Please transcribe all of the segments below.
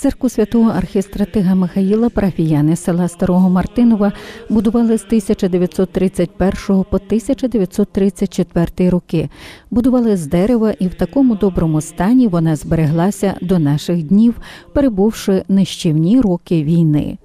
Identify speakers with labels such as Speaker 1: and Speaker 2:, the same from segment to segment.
Speaker 1: Церкву святого архістратига Михаїла парафіяни села Старого Мартинова будували з 1931 по 1934 роки. Будували з дерева, і в такому доброму стані вона збереглася до наших днів, перебувши нищівні роки війни.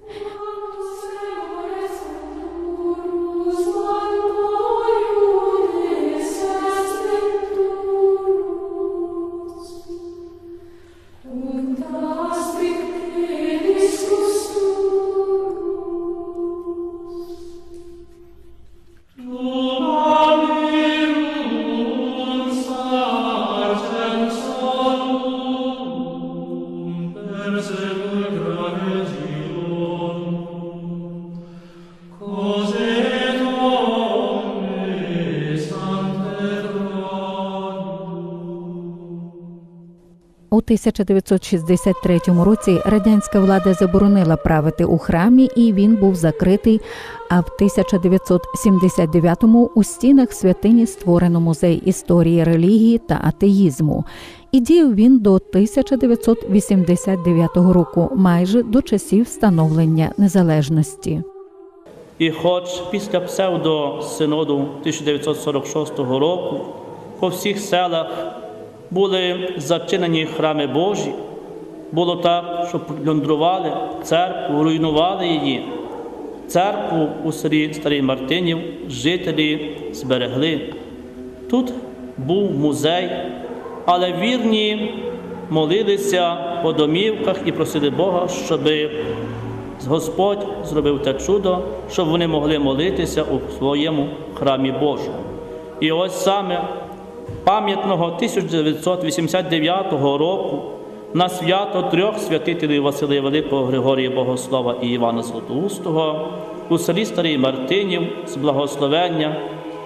Speaker 1: 1963 році радянська влада заборонила правити у храмі, і він був закритий. А в 1979-му у стінах святині створено музей історії релігії та атеїзму. І діяв він до 1989 року, майже до часів встановлення незалежності.
Speaker 2: І хоч після псевдосиноду 1946 року по всіх селах були зачинені храми Божі, було так, що плюндрували церкву, руйнували її. Церкву у селі Старий Мартинів жителі зберегли. Тут був музей, але вірні молилися по домівках і просили Бога, щоби Господь зробив те чудо, щоб вони могли молитися у своєму храмі Божому. І ось саме пам'ятного 1989 року на свято трьох святителів Василія Великого, Григорія Богослова і Івана Златоустого у селі Старий Мартинів з благословення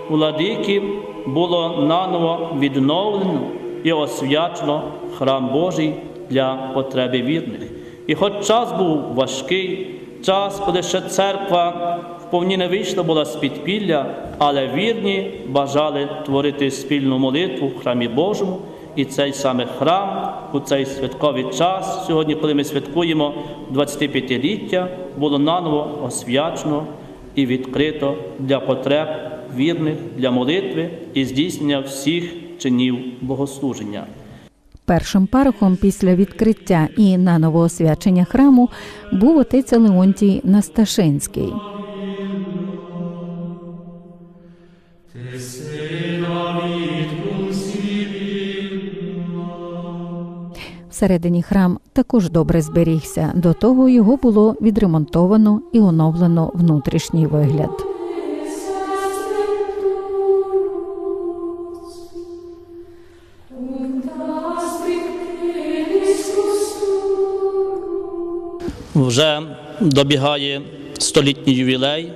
Speaker 2: владики було наново відновлено і освячено храм Божий для потреби вірних. І хоч час був важкий, час, коли ще церква вповні не вийшла була з підпілля, але вірні бажали творити спільну молитву в храмі Божому. І цей саме храм у цей святковий час, сьогодні, коли ми святкуємо 25-ліття, було наново освячено і відкрито для потреб вірних, для молитви і здійснення всіх чинів богослуження.
Speaker 1: Першим парохом після відкриття і наново освячення храму був отець Леонтій Насташинський. Всередині храм також добре зберігся. До того його було відремонтовано і оновлено внутрішній вигляд.
Speaker 2: Вже добігає столітній ювілей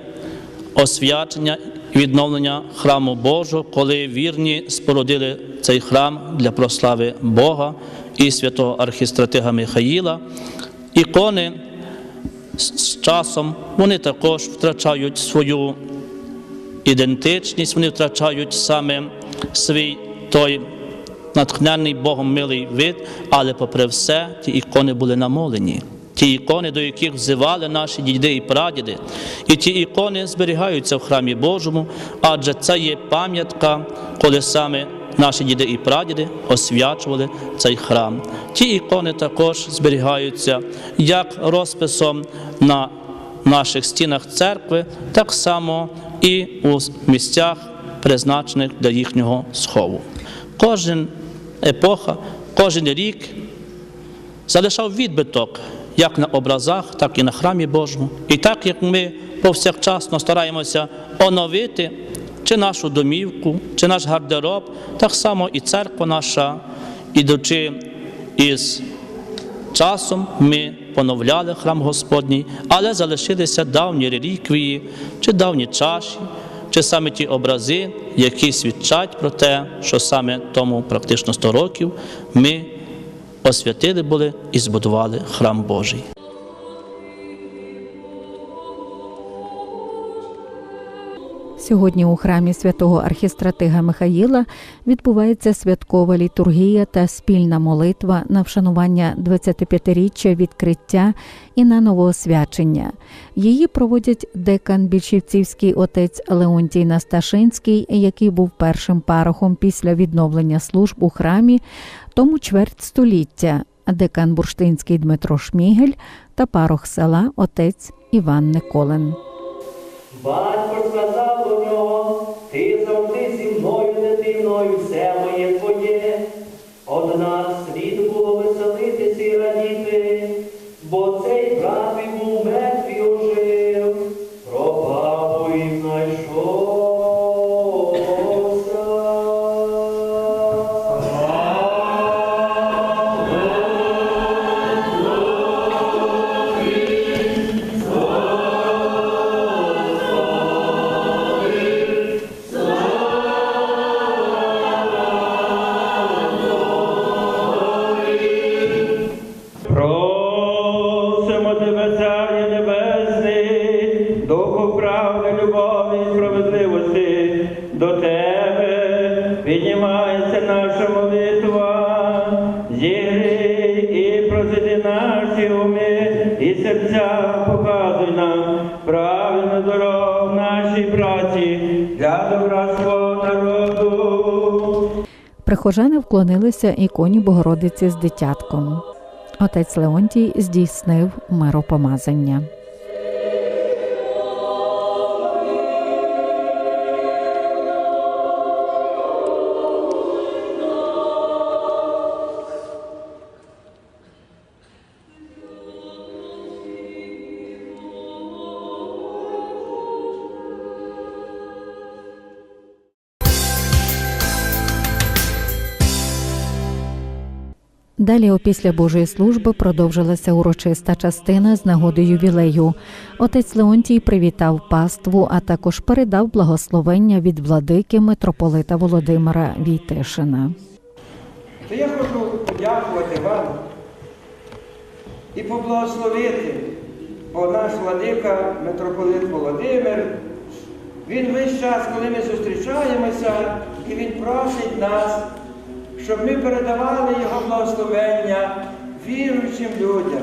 Speaker 2: освячення і відновлення храму Божого, коли вірні спорудили цей храм для прослави Бога і святого архістратига Михаїла. Ікони з часом вони також втрачають свою ідентичність, вони втрачають саме свій той натхнений Богом милий вид, але попри все, ті ікони були намолені. Ті ікони, до яких взивали наші діди і прадіди, і ті ікони зберігаються в храмі Божому, адже це є пам'ятка, коли саме наші діди і прадіди освячували цей храм. Ті ікони також зберігаються як розписом на наших стінах церкви, так само і у місцях, призначених для їхнього схову. Кожен епоха, кожен рік залишав відбиток як на образах, так і на храмі Божому. І так як ми повсякчасно стараємося оновити чи нашу домівку, чи наш гардероб, так само і церква наша, ідучи із часом, ми поновляли храм Господній, але залишилися давні реліквії, чи давні чаші, чи саме ті образи, які свідчать про те, що саме тому практично 100 років ми освятили були і збудували храм Божий.
Speaker 1: Сьогодні у храмі святого архістратига Михаїла відбувається святкова літургія та спільна молитва на вшанування 25-річчя відкриття і на новоосвячення. Її проводять декан більшівцівський отець Леонтій Насташинський, який був першим парохом після відновлення служб у храмі, тому чверть століття, декан бурштинський Дмитро Шмігель та парох села отець Іван Николин.
Speaker 3: Батько сказав Духу правди, любові і справедливості, до тебе піднімається наша молитва, зігрій і просити наші уми і серця, показуй нам правильну дорогу нашій праці для добра свого народу.
Speaker 1: Прихожани вклонилися іконі Богородиці з дитятком. Отець Леонтій здійснив миропомазання. Далі, опісля Божої служби, продовжилася урочиста частина з нагоди ювілею. Отець Леонтій привітав паству, а також передав благословення від владики митрополита Володимира Війтишина.
Speaker 4: То я хочу подякувати вам і поблагословити, бо наш владика, митрополит Володимир, він весь час, коли ми зустрічаємося, і він просить нас, щоб ми передавали його благословення віруючим людям,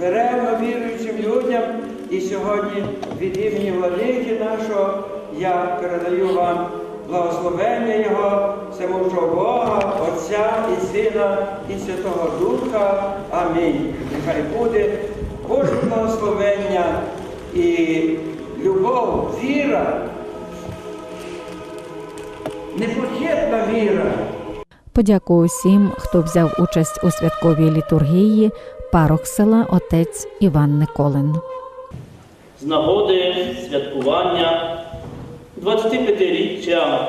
Speaker 4: беремо віруючим людям. І сьогодні від імені владики нашого я передаю вам благословення Його, всемогучого Бога, Отця і Сина і Святого Духа. Амінь. Нехай буде Боже благословення і любов, віра, непохитна віра.
Speaker 1: Подяку усім, хто взяв участь у святковій літургії, парох села отець Іван Николин.
Speaker 2: з нагоди святкування 25-річчя,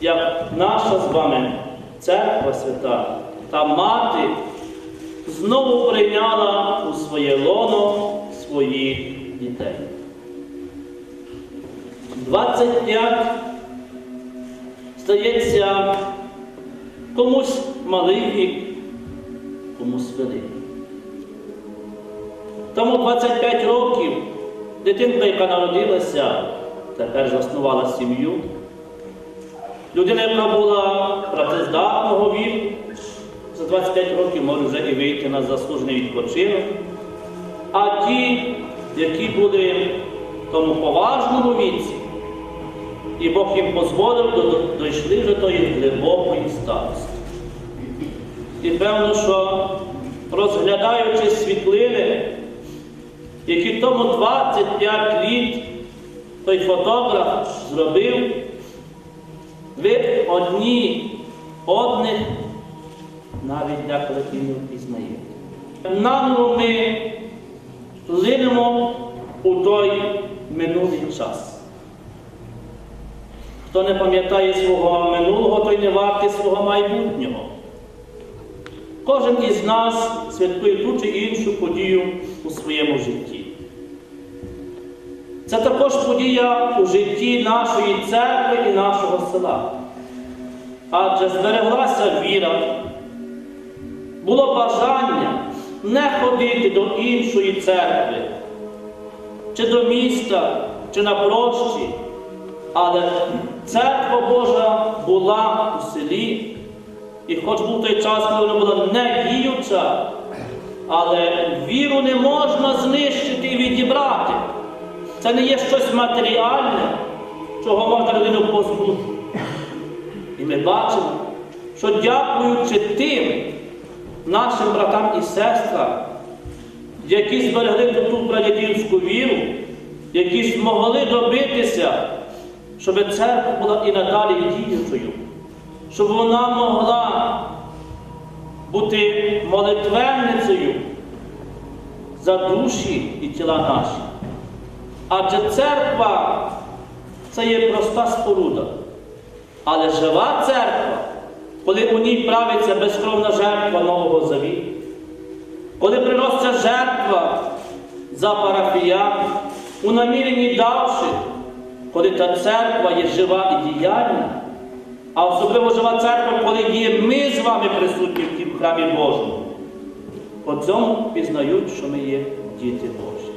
Speaker 2: як наша з вами церква свята та мати знову прийняла у своє лоно своїх дітей. 25 стається комусь малий вік, комусь великий. Тому 25 років дитинка, яка народилася, тепер заснувала сім'ю. Людина, яка була працездатного віку, за 25 років може вже і вийти на заслужений відпочинок. А ті, які були в тому поважному віці, і Бог їм дозволив, до- дійшли вже тої глибокої старості. І певно, що розглядаючи світлини, які тому 25 літ той фотограф зробив, ви одні одних навіть деколи і не впізнаєте. Наново ми линемо у той минулий час. Хто не пам'ятає свого минулого, той не вартий свого майбутнього. Кожен із нас святкує ту чи іншу подію у своєму житті. Це також подія у житті нашої церкви і нашого села. Адже збереглася віра, було бажання не ходити до іншої церкви, чи до міста, чи на прощі, але церква Божа була у селі, і хоч був той час, коли вона була не діюча, але віру не можна знищити і відібрати. Це не є щось матеріальне, чого можна людину позбути. І ми бачимо, що дякуючи тим нашим братам і сестрам, які зберегли ту прадідівську віру, які змогли добитися, щоб церква була і надалі діючою, щоб вона могла бути молитвенницею за душі і тіла наші. Адже церква це є проста споруда. Але жива церква, коли у ній правиться безкровна жертва Нового Завіту, коли приноситься жертва за парафіян, у наміренні давши, коли та церква є жива і діяльна, а особливо жива церква, коли є ми з вами присутні в тім храмі Божому, по цьому пізнають, що ми є діти Божі.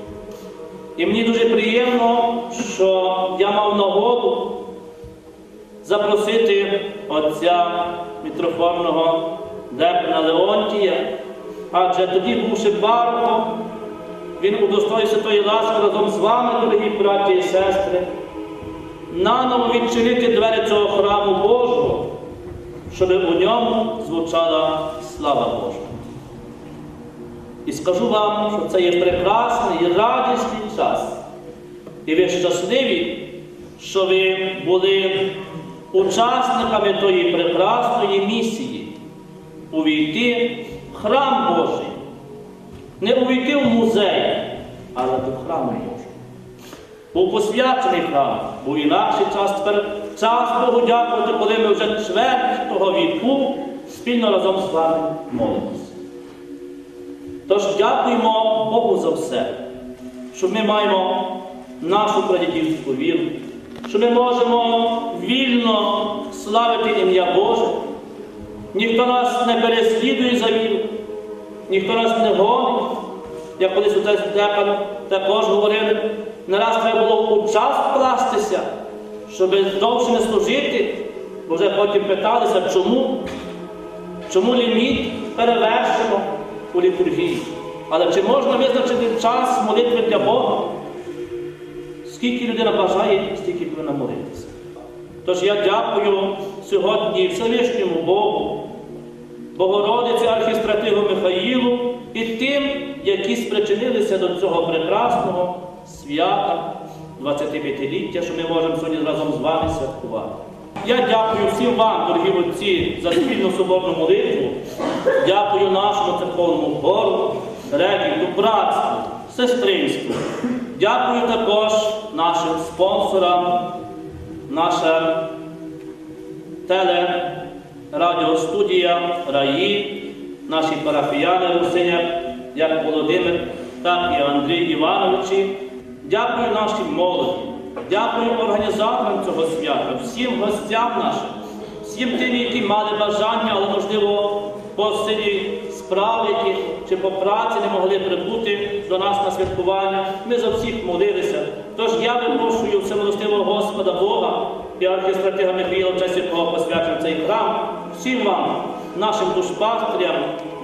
Speaker 2: І мені дуже приємно, що я мав нагоду запросити отця мітрофорного Депна Леонтія, адже тоді, бувши парохом, він удостоївся тої ласки разом з вами, дорогі браті і сестри, наново відчинити двері цього храму Божого, щоб у ньому звучала слава Божа. І скажу вам, що це є прекрасний і радісний час. І ви щасливі, що ви були учасниками тої прекрасної місії увійти в храм Божий. Не увійти в музей, але до храму Божого. Був посвячений храм, був інакший час, тепер час Богу дякувати, коли ми вже чверть того віку спільно разом з вами молимося. Тож дякуємо Богу за все, що ми маємо нашу прадідівську віру, що ми можемо вільно славити ім'я Боже. Ніхто нас не переслідує за віру, ніхто нас не гонить. Як колись отець Декан також говорили, не раз треба було у час вкластися, щоб довше не служити, бо вже потім питалися, чому, чому ліміт перевершено у літургії. Але чи можна визначити час молитви для Бога? Скільки людина бажає, стільки повинна молитися. Тож я дякую сьогодні Всевишньому Богу, Богородиці архістратигу Михаїлу і тим, які спричинилися до цього прекрасного свята 25-ліття, що ми можемо сьогодні разом з вами святкувати. Я дякую всім вам, дорогі отці, за спільну соборну молитву. Дякую нашому церковному хору, регіту, братству, сестринству. Дякую також нашим спонсорам, наша телерадіостудія РАї, наші парафіяни Русиня, як Володимир, так і Андрій Івановичі. Дякую нашій молоді, дякую організаторам цього свята, всім гостям нашим, всім тим, які мали бажання, але можливо по силі справи які, чи по праці не могли прибути до нас на святкування. Ми за всіх молилися. Тож я випрошую всемилостивого Господа Бога і архістратига Михаїла, в честь якого посвячений цей храм, всім вам, нашим душпастерям,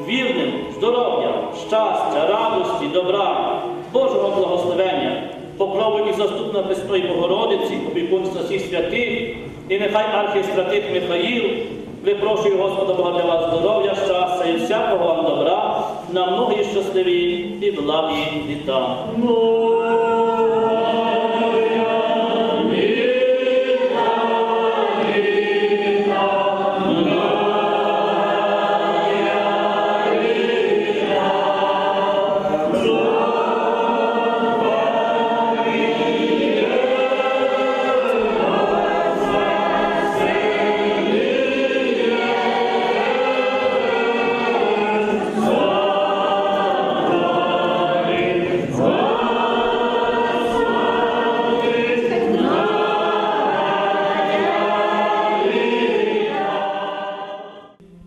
Speaker 2: вірним, здоров'я, щастя, радості, добра, Божого благословення, покрову і заступна Пресної Богородиці, опікунства всіх святих, і нехай архістратик Михаїл випрошую Господа Бога для вас здоров'я, щастя і всякого вам добра, на многі щасливі і благі літа.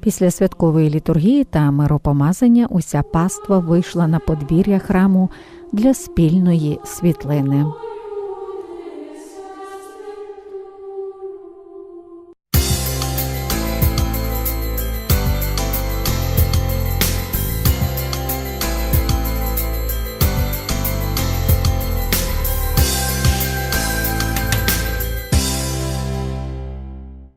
Speaker 1: Після святкової літургії та миропомазання уся паства вийшла на подвір'я храму для спільної світлини.